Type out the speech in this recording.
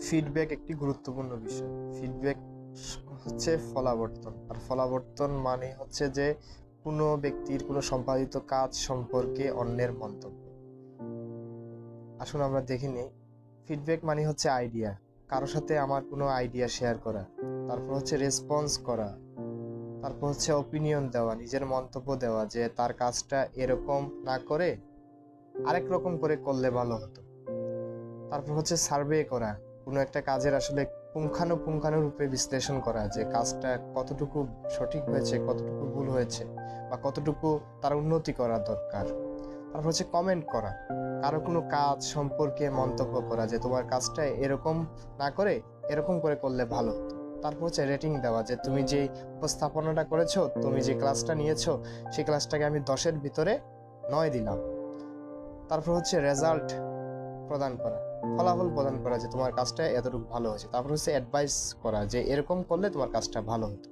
Feedback একটি গুরুত্বপূর্ণ বিষয়। ফিডব্যাক হচ্ছে ফলাবর্তন। আর ফলাবর্তন মানে হচ্ছে যে কোনো ব্যক্তির কোনো সম্পাদিত কাজ সম্পর্কে অন্যের মন্তব্য। আসুন আমরা দেখে নিই। ফিডব্যাক মানে হচ্ছে আইডিয়া কারোর সাথে আমার কোনো আইডিয়া শেয়ার করা। তারপর হচ্ছে রেসপন্স করা। তারপর হচ্ছে অপিনিয়ন দেওয়া। নিজের মন্তব্য দেওয়া যে তার কাজটা এরকম না করে আরেক রকম করে করলে ভালো হতো। তারপর হচ্ছে সার্ভে করা। কোনো একটা কাজের আসলে পুঙ্খানুপুঙ্খানুরূপে বিশ্লেষণ করা, যে কাজটা কতটুকু সঠিক হয়েছে, কতটুকু ভুল হয়েছে বা কতটুকু তার উন্নতি করা দরকার। তারপর হচ্ছে কমেন্ট করা। কারও কোনো কাজ সম্পর্কে মন্তব্য করা, যে তোমার কাজটা এরকম না করে এরকম করে করলে ভালো তারপর হচ্ছে রেটিং দেওয়া, যে তুমি যে উপস্থাপনাটা করেছ, তুমি যে ক্লাসটা নিয়েছো, সেই ক্লাসটাকে আমি দশের ভিতরে নয় দিলাম। তারপর হচ্ছে রেজাল্ট প্রদান করা, ফলাফল প্রদান করা যে তোমার কাজটা এতটুকু ভালো হয়েছে। তারপর হচ্ছে অ্যাডভাইস করা যে এরকম করলে তোমার কাজটা ভালো হতো।